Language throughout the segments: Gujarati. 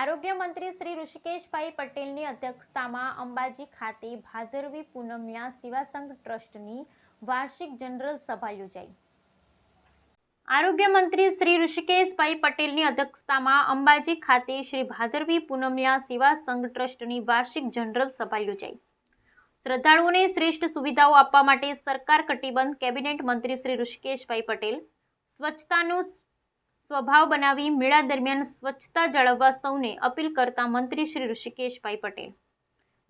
આરોગ્ય મંત્રી શ્રી ઋષિકેશભાઈ પટેલની અધ્યક્ષતામાં અંબાજી ખાતે ભાદરવી પૂનમના સેવાસંઘ ટ્રસ્ટની વાર્ષિક જનરલ સભા યોજાઈ. આરોગ્ય મંત્રી શ્રી ઋષિકેશભાઈ પટેલની અધ્યક્ષતામાં અંબાજી ખાતે શ્રી ભાદરવી પૂનમ્યા સેવા સંઘ ટ્રસ્ટની વાર્ષિક જનરલ સભા યોજાઈ. શ્રદ્ધાળુઓને શ્રેષ્ઠ સુવિધાઓ આપવા માટે સરકાર કટિબંધ કેબિનેટ મંત્રી શ્રી ઋષિકેશભાઈ પટેલ, સ્વચ્છતાનું સ્વભાવ બનાવી મેળા દરમિયાન સ્વચ્છતા જાળવવા સૌને અપીલ કરતા મંત્રી શ્રી ઋષિકેશભાઈ પટેલ.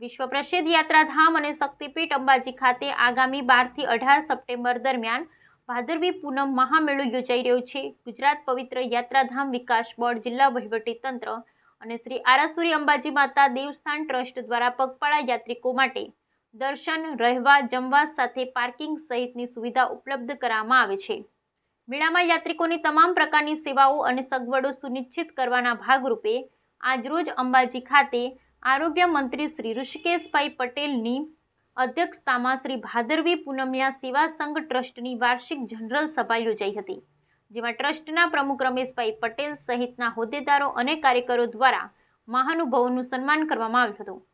વિશ્વ પ્રસિદ્ધ યાત્રાધામ અને શક્તિપીઠ અંબાજી ખાતે આગામી બારથી અઢાર સપ્ટેમ્બર દરમિયાન ભાદરવી પૂનમ મહામેળો યોજાઈ રહ્યો છે. ગુજરાત પવિત્ર યાત્રાધામ વિકાસ બોર્ડ, જિલ્લા વહીવટી તંત્ર અને શ્રી આરાસુરી અંબાજી માતા દેવસ્થાન ટ્રસ્ટ દ્વારા પગપાળા યાત્રિકો માટે દર્શન, રહેવા, જમવા સાથે પાર્કિંગ સહિતની સુવિધા ઉપલબ્ધ કરવામાં આવે છે. મેળામાં યાત્રિકોની તમામ પ્રકારની સેવાઓ અને સગવડો સુનિશ્ચિત કરવાના ભાગરૂપે આજરોજ અંબાજી ખાતે આરોગ્ય મંત્રી શ્રી ઋષિકેશભાઈ પટેલની અધ્યક્ષતામાં શ્રી ભાદરવી પૂનમિયા સેવા સંઘ ટ્રસ્ટની વાર્ષિક જનરલ સભા યોજાઈ હતી, જેમાં ટ્રસ્ટના પ્રમુખ રમેશભાઈ પટેલ સહિતના હોદ્દેદારો અને કાર્યકરો દ્વારા મહાનુભાવોનું સન્માન કરવામાં આવ્યું હતું.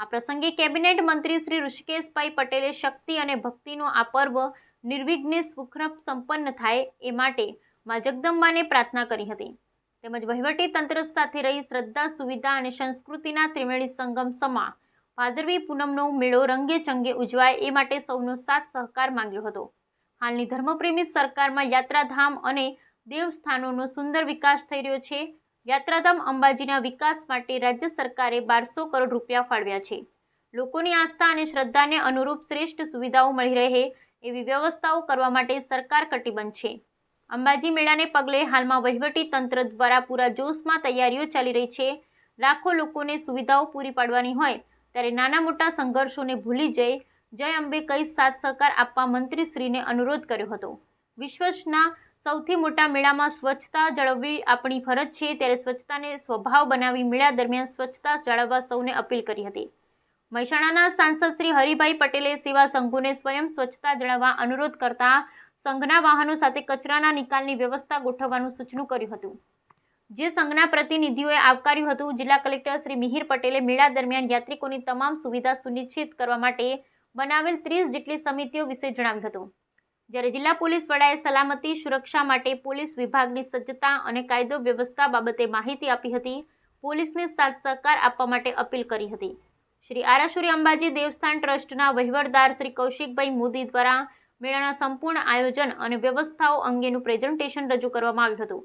આ પ્રસંગે કેબિનેટ મંત્રી શ્રી ઋષિકેશભાઈ પટેલે શક્તિ અને ભક્તિનો આ પર્વ નિર્વિઘ્ને સુખરપ સંપન્ન થાય એ માટે મા જગદંબાને પ્રાર્થના કરી હતી. તેમજ વહીવટી તંત્ર સાથે રહી શ્રદ્ધા, સુવિધા અને સંસ્કૃતિના ત્રિવેણી સંગમ સમા ભાદરવી પૂનમનો મેળો રંગે ચંગે ઉજવાય એ માટે સૌનો સાથ સહકાર માંગ્યો હતો. હાલની ધર્મપ્રેમી સરકારમાં યાત્રાધામ અને દેવસ્થાનોનો સુંદર વિકાસ થઈ રહ્યો છે. યાત્રાધામ અંબાજીના વિકાસ માટે રાજ્ય સરકારે બારસો કરોડ રૂપિયા ફાળવ્યા છે. લોકોની આસ્થા અને શ્રદ્ધાને અનુરૂપ શ્રેષ્ઠ સુવિધાઓ મળી રહે એવી વ્યવસ્થાઓ કરવા માટે સરકાર કટિબદ્ધ છે. અંબાજી મેળાને પગલે હાલમાં વહીવટી તંત્ર દ્વારા પૂરા જોશમાં તૈયારીઓ ચાલી રહી છે. લાખો લોકોને સુવિધાઓ પૂરી પાડવાની હોય ત્યારે નાના મોટા સંઘર્ષોને ભૂલી જઈ જય અંબે કઈ સાથ સહકાર આપવા મંત્રીશ્રીને અનુરોધ કર્યો હતો. વિશ્વના સૌથી મોટા મેળામાં સ્વચ્છતા જાળવવી આપણી ફરજ છે. ત્યારે સ્વચ્છતાને સ્વભાવ બનાવી મેળા દરમિયાન સ્વચ્છતા જાળવવા સૌને અપીલ કરી હતી. મહેસાણાના સાંસદ શ્રી હરિભાઈ પટેલે સેવા સંઘોને સ્વયં સ્વચ્છતા જણાવવા અનુરોધ કરતા સંઘના વાહનો સાથે કચરાના નિકાલની વ્યવસ્થા ગોઠવવાનું સૂચનું કર્યું હતું. જે સંઘના પ્રતિનિધિઓએ આવકાર્યું હતું, જિલ્લા કલેક્ટર શ્રી મિહિર પટેલે મેળા દરમિયાન યાત્રિકોની તમામ સુવિધા સુનિશ્ચિત કરવા માટે બનાવેલ ત્રીસ જેટલી સમિતિઓ વિશે જણાવ્યું હતું. જ્યારે જિલ્લા પોલીસ વડાએ સલામતી, સુરક્ષા માટે પોલીસ વિભાગની સજ્જતા અને કાયદો વ્યવસ્થા બાબતે માહિતી આપી હતી, પોલીસને સાથ સહકાર આપવા માટે અપીલ કરી હતી. શ્રી આરાસુરી અંબાજી દેવસ્થાન ટ્રસ્ટના વહીવટદાર શ્રી કૌશિકભાઈ મોદી દ્વારા મેળાના સંપૂર્ણ આયોજન અને વ્યવસ્થાઓ અંગેનું પ્રેઝન્ટેશન રજૂ કરવામાં આવ્યું હતું.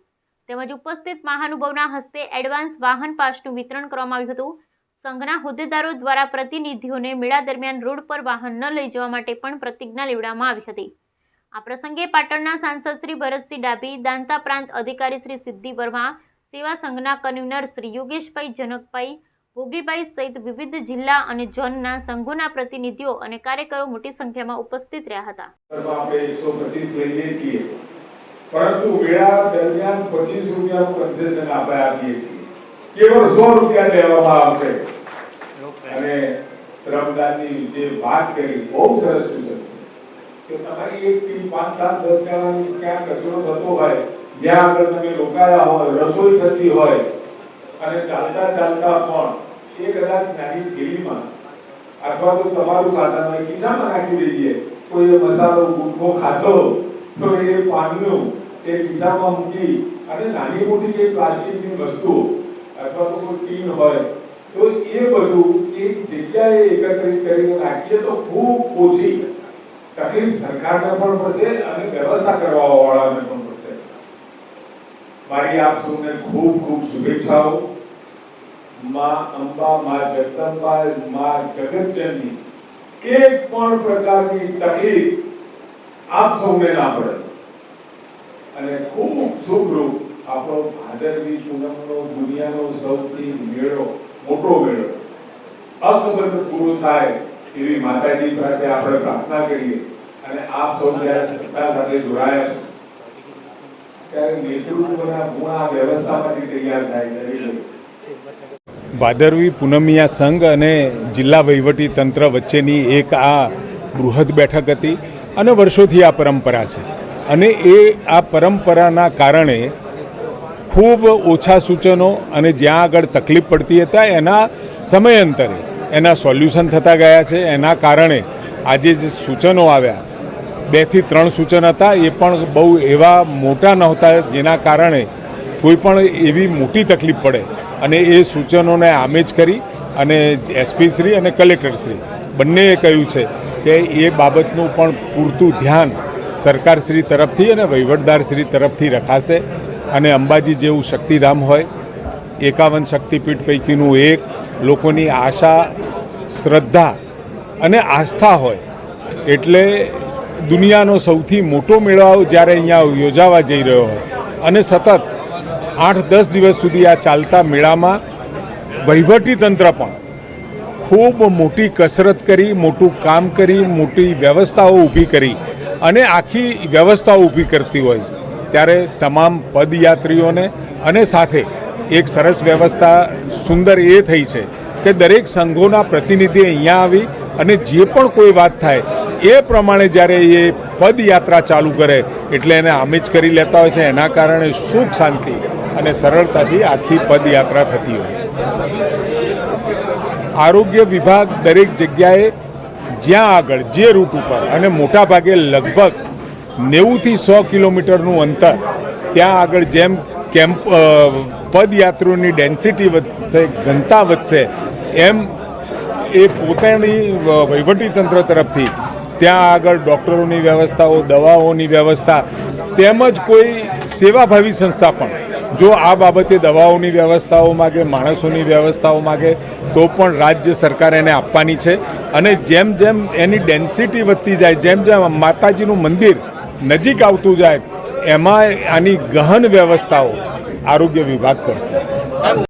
તેમજ ઉપસ્થિત મહાનુભાવના હસ્તે એડવાન્સ વાહન પાસનું વિતરણ કરવામાં આવ્યું હતું. સંઘના હોદ્દેદારો દ્વારા પ્રતિનિધિઓને મેળા દરમિયાન રોડ પર વાહન ન લઈ જવા માટે પણ પ્રતિજ્ઞા લેવડાવવામાં આવી હતી. આ પ્રસંગે પાટણના સાંસદ શ્રી ભરતસિંહ ડાભી, દાંતા પ્રાંત અધિકારી શ્રી સિદ્ધિ વર્મા, સેવા સંઘના કન્વીનર શ્રી યોગેશભાઈ જનકભાઈ ભોગીભાઈ સહિત વિવિધ જિલ્લા અને ઝોનના સંઘોના પ્રતિનિધિઓ અને કાર્યકરો મોટી સંખ્યામાં ઉપસ્થિત રહ્યા હતા. પરંતુ મેળા દરમિયાન પચીસ રૂપિયાનું કન્સેશન આપણે આપીએ છીએ. કેવળ સો રૂપિયા લેવામાં આવશે. અને શ્રમદાનની જે વાત કરી, બહુ સરસ સૂચન છે કે તમારી એક ટીમ પાંચ, સાત, દસ જણાની ક્યાં કચરો થતો હોય, જ્યાં આગળ તમે રોકાયા હોય, રસોઈ થતી હોય અને ચાલતા ચાલતા પણ એ કદાચ નાની થેલીમાં અથવા તો તમારું સાધન હોય ખિસ્સામાં નાખી દઈએ એ મસાલો, ગુટખો ખાધો, તો એ પાનનું એ ખિસ્સામાં મૂકી અને નાની મોટી જે પ્લાસ્ટિકની વસ્તુઓ અથવા તો કોઈ ટીન હોય, તો એ બધું એક જગ્યાએ એકત્રિત કરીને નાખીએ તો ખૂબ ઓછી તકલીફ સરકારને પણ પડશે અને વ્યવસ્થા કરવા વાળાને પણ પડશે. મારી આપ સૌને ખૂબ ખૂબ શુભેચ્છાઓ. માં અંબા, માં જગદંબા, માં જગતજનની એક પણ પ્રકારની તકલીફ આપ સૌને ના પડે. અને ખૂબ સુખરૂપ આપણો ભાદરવી પૂનમનો દુનિયાનો સૌથી મેળો, મોટો મેળો, અકબંધ પૂરો થાય એવી માતાજી પાસે આપણે પ્રાર્થના કરીએ. અને આપ સૌ જ્યારે સત્તા સાથે જોડાયા છો, ત્યારે નેતૃત્વના ગુણ આ વ્યવસ્થામાંથી તૈયાર થાય છે. ભાદરવી પૂનમિયા સંઘ અને જિલ્લા વહીવટી તંત્ર વચ્ચેની એક આ બૃહદ બેઠક હતી અને વર્ષોથી આ પરંપરા છે. અને એ આ પરંપરાના કારણે ખૂબ ઓછા સૂચનો અને જ્યાં આગળ તકલીફ પડતી હતા, એના સમયાંતરે એના સોલ્યુશન થતા ગયા છે. એના કારણે આજે જે સૂચનો આવ્યા બેથી ત્રણ સૂચન હતા, એ પણ બહુ એવા મોટા નહોતા, જેના કારણે કોઈ પણ એવી મોટી તકલીફ પડે. અને એ સૂચનોને આમેજ કરી અને એસપી શ્રી અને કલેક્ટરશ્રી બંનેએ કહ્યું છે કે એ બાબતનું પણ પૂરતું ધ્યાન સરકારશ્રી તરફથી અને વહીવટદારશ્રી તરફથી રખાશે. અને અંબાજી જેવું શક્તિધામ હોય, એકાવન શક્તિપીઠ પૈકીનું એક, લોકોની આશા, શ્રદ્ધા અને આસ્થા હોય એટલે દુનિયાનો સૌથી મોટો મેળાઓ જ્યારે અહીંયા યોજાવા જઈ રહ્યો હોય. અને સતત આઠ દસ દિવસ સુધી આ ચાલતા મેળામાં વહીવટી તંત્ર પણ ખૂબ મોટી કસરત કરી, મોટું કામ કરી, મોટી વ્યવસ્થાઓ ઊભી કરી અને આખી વ્યવસ્થાઓ ઊભી કરતી હોય છે. ત્યારે તમામ પદયાત્રીઓને અને સાથે એક સરસ વ્યવસ્થા સુંદર એ થઈ છે કે દરેક સંઘોના પ્રતિનિધિ અહીંયા આવી અને જે પણ કોઈ વાત થાય એ પ્રમાણે જ્યારે એ પદયાત્રા ચાલુ કરે એટલે એને આમેજ કરી લેતા હોય છે. એના કારણે સુખ શાંતિ અને સરળતાથી આખી પદયાત્રા થતી હોય આરોગ્ય વિભાગ દરેક જગ્યાએ જ્યાં આગળ, જે રૂટ ઉપર, અને મોટાભાગે લગભગ નેવુંથી સો કિલોમીટરનું અંતર, ત્યાં આગળ જેમ કેમ્પ પદયાત્રીઓની ડેન્સિટી વધશે, ઘનતા વધશે, એમ એ પોતાની વહીવટીતંત્ર તરફથી ત્યાં આગળ ડૉક્ટરોની વ્યવસ્થાઓ, દવાઓની વ્યવસ્થા, તેમજ કોઈ સેવાભાવી સંસ્થા પણ જો આ બાબતે દવાઓની વ્યવસ્થાઓ કે માણસોની વ્યવસ્થાઓ માગે, તો પણ રાજ્ય સરકાર એને આપવાની છે. અને જેમ જેમ એની ડેન્સિટી વધતી જાય, જેમ જેમ માતાજીનું મંદિર નજીક આવતું જાય, એમાં આની ગહન વ્યવસ્થાઓ આરોગ્ય વિભાગ કરશે.